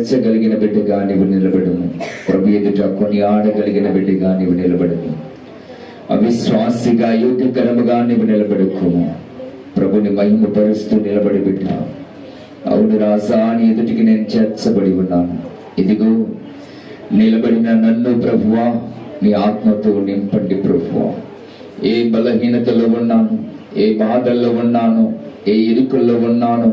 గనపరచగలిగిన బిడ్డగా నీవు నిలబడము. ప్రభు ఎదుట కొనియాడగలిగిన బిడ్డగా నీవు నిలబడము. అవిశ్వాసిగా యోగ్యకరముగా నీవు నిలబడుకోము. ప్రభుని మహిమపరుస్తూ నిలబడి బిడ్డ. అవును రాజా నీ ఎదుటికి నేను చేర్చబడి ఉన్నాను. ఇదిగో నిలబడిన నన్ను ప్రభువా నీ ఆత్మతో నింపండి ప్రభువా. ఏ బలహీనతలో ఉన్నాను ఏ బాధల్లో ఉన్నాను ఏ ఇరుకుల్లో ఉన్నాను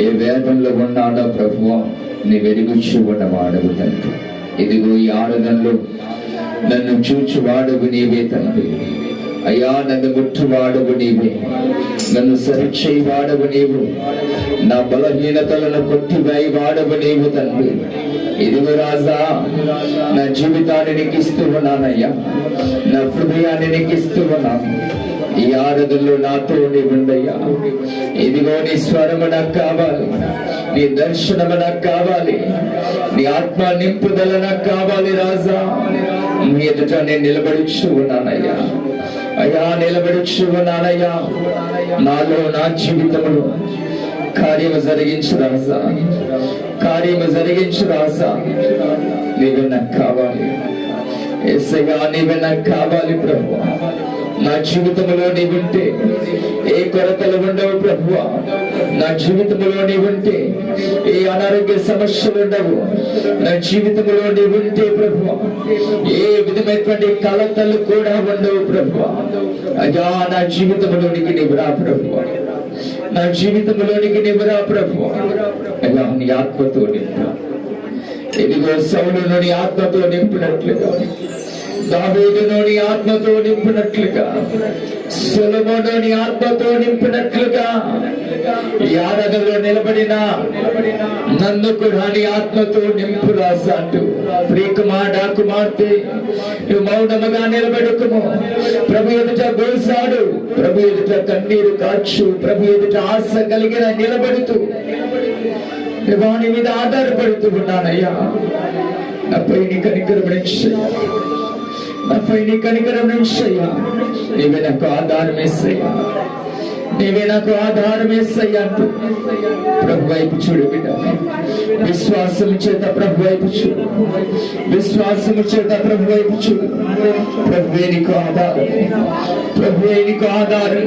ఏ వేదంలో ఉన్నానో ప్రభువా? నీ వెలుగుచ్చుకున్న వాడవు తండ్రి. ఇదిగో ఈ ఆరాధనలో నన్ను చూచువాడవు నీవే తండ్రి. అయ్యా నన్ను ముట్టువాడవు నీవే. నన్ను సరిచేయి వాడవు నీవు. నా బలహీనతలను కొట్టివేయి వాడవు నీవు తండ్రి. ఇదిగో రాజా నా జీవితాన్ని నెక్కిస్తూ ఉన్నానయ్యా నా హృదయాన్ని నెక్కిస్తూ ఉన్నాను ఈ ఆరదుల్లో నాతో ఉండయ్యా. ఇదిగో నీ స్వరము నాకు కావాలి. నీ దర్శనము నాకు కావాలి. నీ ఆత్మ నింపుదల నాకు కావాలి రాజా. నీ ఎదుట నేను నిలబడుచు ఉన్నానయ్యా. అయ్యా నిలబడుచు ఉన్నానయ్యా. నాలో నా జీవితంలో కార్యము జరిగించు రాజా. కార్యము జరిగించు రాజా. నీవే నాకు కావాలి. ఏసయ్యా నీవే నాకు కావాలి ప్రభు. నా జీవితంలో నీవుంటే ఏ కొరతలు ఉండవు ప్రభు నా జీవితంలో నీవుంటే ఏ అనారోగ్య సమస్యలు ఉండవు. నా జీవితంలో నీవుంటే ప్రభు ఏ విధమైనటువంటి కలతలు కూడా ఉండవు ప్రభు అయ్యా నా జీవితంలోనికి నీవు రా ప్రభు నా జీవితంలోనికి నీవు రా ప్రభు అయ్యా నీ ఆత్మతో నింపు ఇదిగో సౌలును నీ ఆత్మతో నింపినట్లుగా. దావేదులోని ఆత్మతో నింపినట్లుగా సులభలోని ఆత్మతో నింపినట్లుగా ఈ నిలబడిన నన్ను కూడా నీ ఆత్మతో నింపు రాశాడు ప్రియకుమార్ కుమార్తె నువ్వు మౌనముగా నిలబెడుకుము. ప్రభు ఎదుట గోసాడు ప్రభు ఎదుట కన్నీరు కాచు ప్రభు ఎదుట ఆశ కలిగిన నిలబడుతూ వాని మీద ఆధారపడుతూ ఉన్నానయ్యా. నాపై నీ కనికరమనిచ్చయ్యా నాపై నీ కనికరమనిచ్చయ్యా నీవే నాకు ఆధారం వేసయ్యా నీవే నాకు ఆధారం వేసయ్యా ప్రభు వైపు చూడు బిడ్డ. విశ్వాసము చేత ప్రభు వైపు చూడు. విశ్వాసము చేత ప్రభు వైపు చూడు. ప్రభువే నీకు ఆధారం. ప్రభువే నీకు ఆధారం.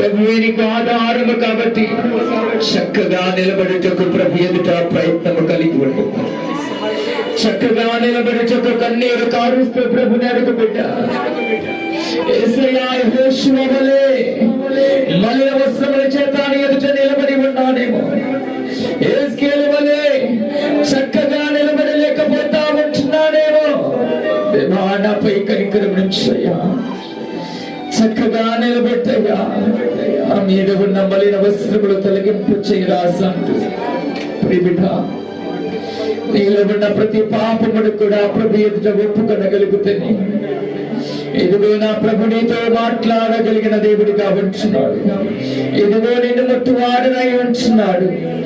ప్రభువే నీకు ఆధారము కాబట్టి చక్కగా నిలబడుటకు ప్రభు ఎదుట ప్రయత్నము కలిగి ఉండు. చక్కగా నిలబడుటకు కన్నీరు కారుస్తూ ప్రభు అడుగు బిడ్డ. యేసయ్యా వస్త్రముల చేత ఎదుట నిలబడి ఉన్నానేమో చక్కగా నిలబడలేకపోతా నాపై కనికరం నుంచయ్యా చక్కగా నిలబెట్టయ్యా ఆ మీద ఉన్న మలిన వస్త్రములు తొలగింపు చేయరాసంటూ నీలో ఉన్న ప్రతి పాపముడు కూడా ప్రభు ఎదుట ఒప్పుకొనగలుగుతుంది ఇదిగో నా ప్రభు నీతో మాట్లాడగలిగిన దేవుడిగా ఉంటున్నాడు ఇదిగో నిన్ను ముట్టువాడనై ఉంటున్నాడు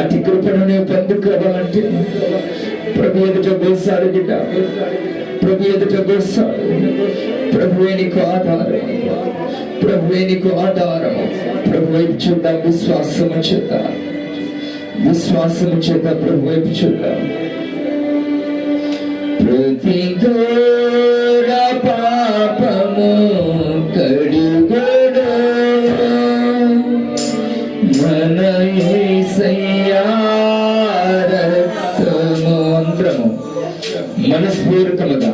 అతి కృపను నేను పొందుకోవాలంటే ప్రభు ఎదుట గోసాడు బిడ్డ. ప్రభు ఎదుట గోసాడు ప్రభువే నీకు ఆధారం. ప్రభువే నీకు ఆధారం. ప్రభు వైపు చూద్దాం. విశ్వాసము చేద్దాం విశ్వాసము చేద్దాం ప్రభు వైపు చూద్దాం. ప్రతి కడుగడు. మన యేసయ్యా మనస్పూర్వకముగా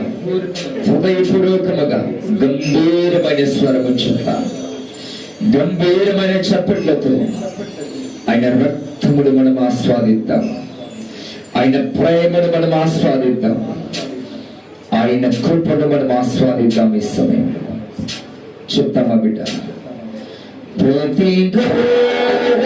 హృదయపూర్వకముగా గంభీరమైన స్వరము చెప్తా గంభీరమైన చప్పట్లతో ఆయన రక్తముడు మనం ఆస్వాదిద్దాం. ఆయన ప్రేమను మనం ఆస్వాదిద్దాం. ఆయన కృపను మనం ఆస్వాదిద్దాం ఈ సమయం. చెప్తామా బిడ్డ? ప్రతి గోడ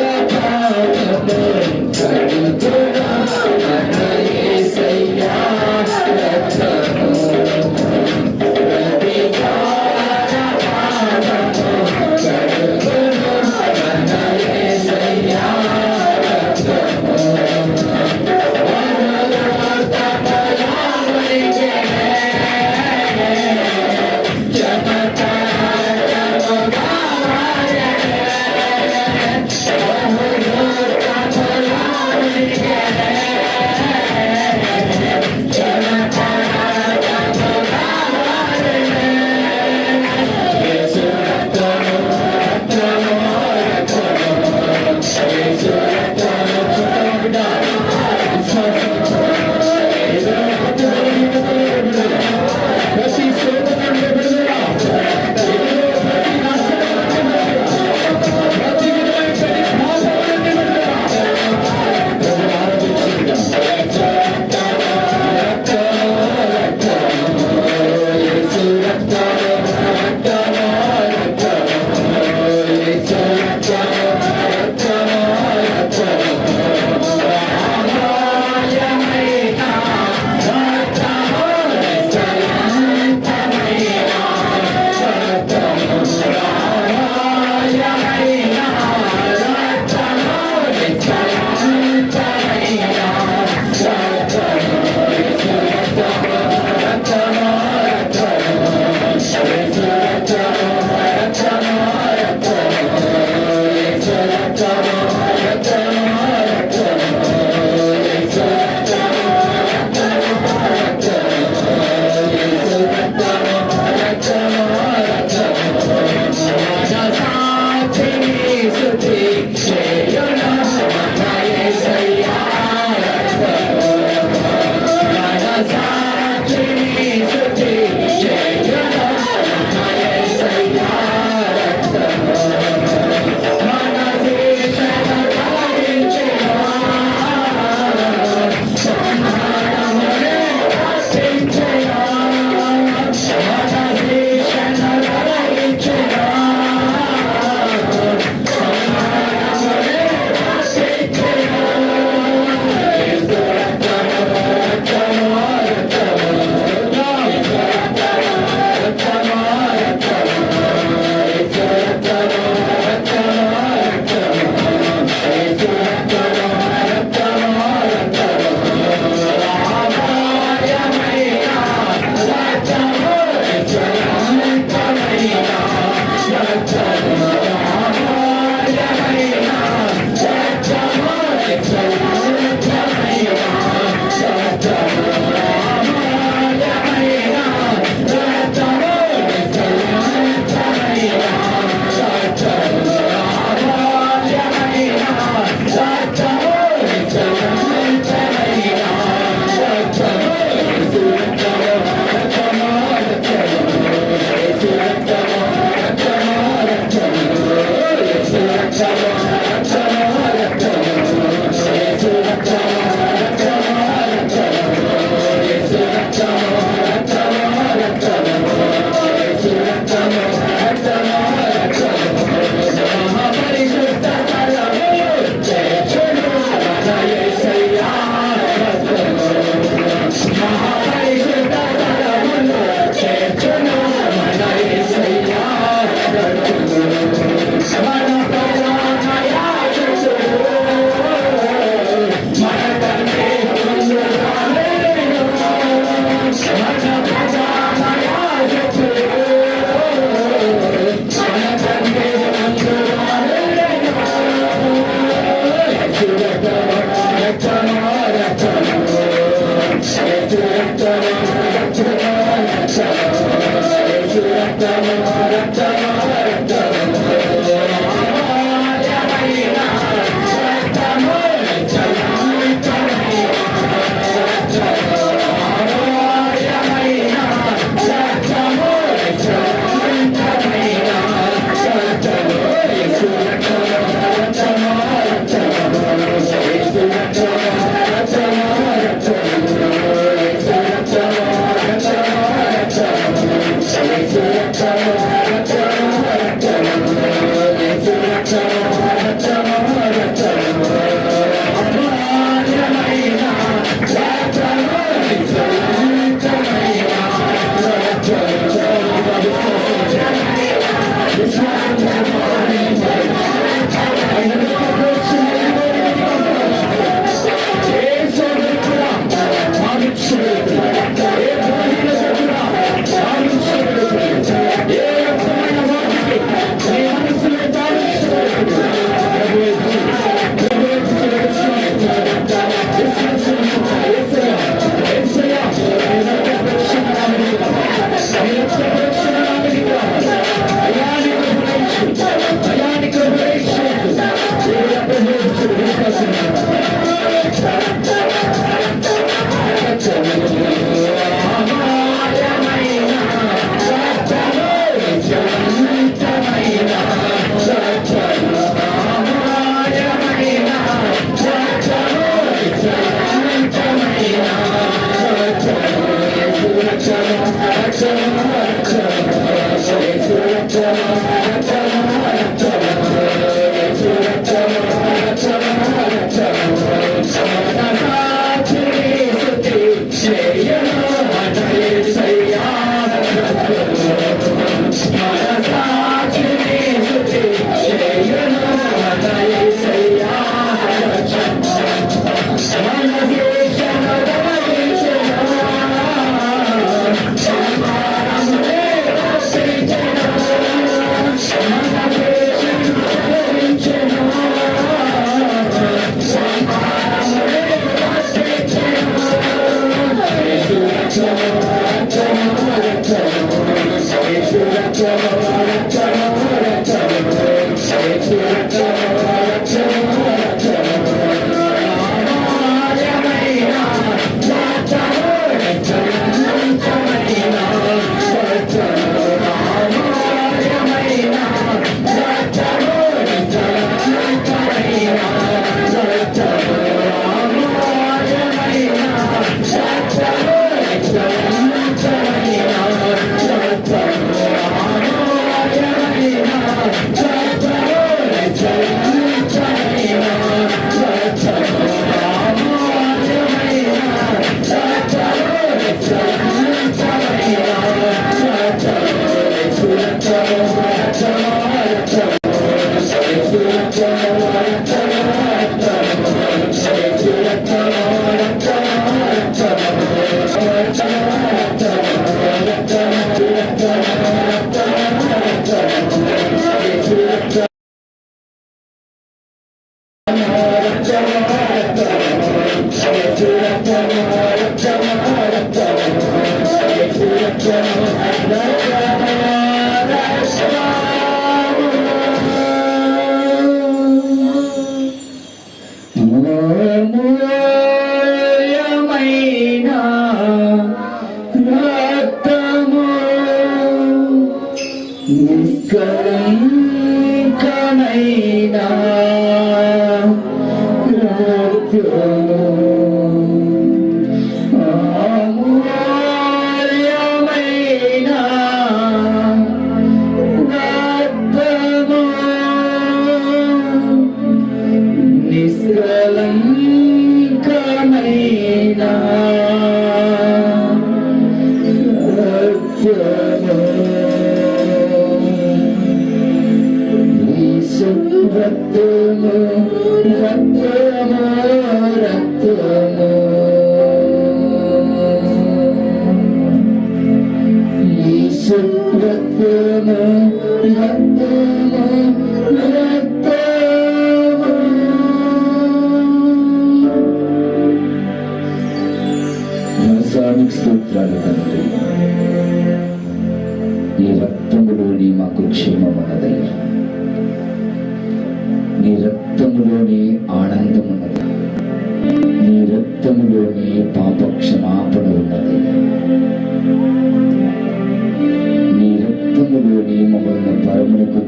இறக்கணும் இறக்கணும்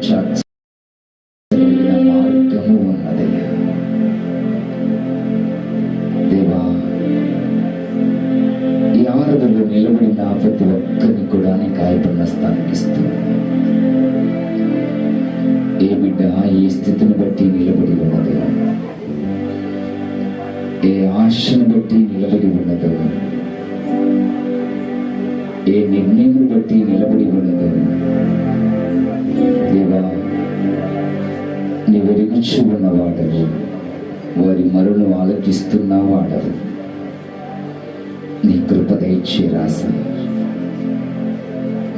chance. నీవెరుగుచ్చు ఉన్నవాడవు. వారి మరును ఆలకిస్తున్నవాడవు నీ కృప దయచే రాస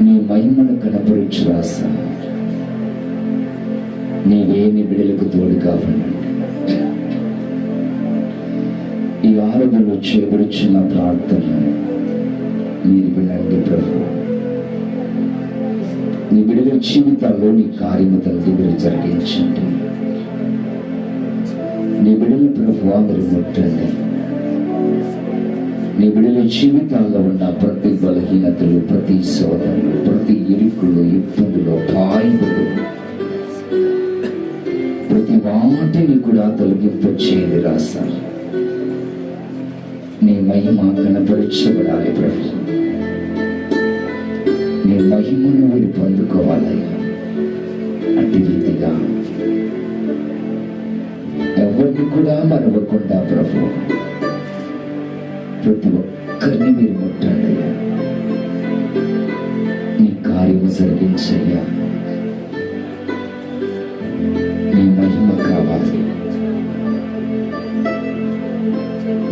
నీ మహిమను కనపరచు రాస నీవేమి బిడలకు తోడు కావండి ఈ ఆరోగ్యంలో చేపడుచున్న ప్రార్థన మీరు వినండి ప్రభు. నీ బిడల జీవితాల్లో నీ కార్యము తండ్రి మీరు జరిగించండి. బిడల ముట్టండి. నీ బిడ్డల జీవితాల్లో ఉన్న ప్రతి బలహీనతలు ప్రతి శోధనలు ప్రతి ఇరుకులు ఇబ్బందులు పాయింపులు ప్రతి వాటిని కూడా తొలగింపు చేయండి రాస్తారు నీ మహిమ కనపరచబడాలి ప్రభు. నీ మహిమను వీరు పొందుకోవాలి. అటు రీతిగా ఎవరిని కూడా మరవకుండా ప్రభు. ప్రతి ఒక్కరిని మీరు ముట్టండి నీ కార్యము జరిగించయ్యా. నీ మహిమ కావాలి.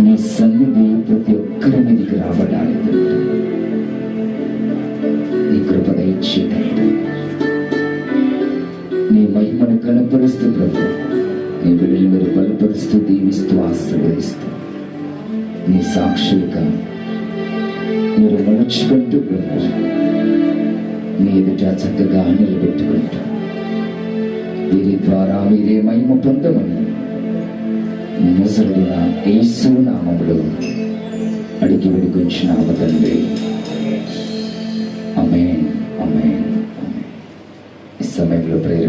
నీ సన్నిధి ప్రతి ఒక్కరి మీదకి రావడానికి నీ కృపణ ఇచ్చేదండి నీ మహిమను కనపరుస్తూ ప్రభు. మీరు బలపరుస్తూ దీవిస్తూ ఆశీర్వదిస్తూ నీ సాక్షులుగా మీరు మలుచుకుంటూ ప్రభు నీ ఎదుట చక్కగా నిలబెట్టుకుంటూ వీరి ద్వారా మీరే మహిమ పొందమని ముసలిన యేసు నామములో అడిగి విడిపించిన తండ్రి అమే అమే ఈ సమయంలో ప్రేరేపణ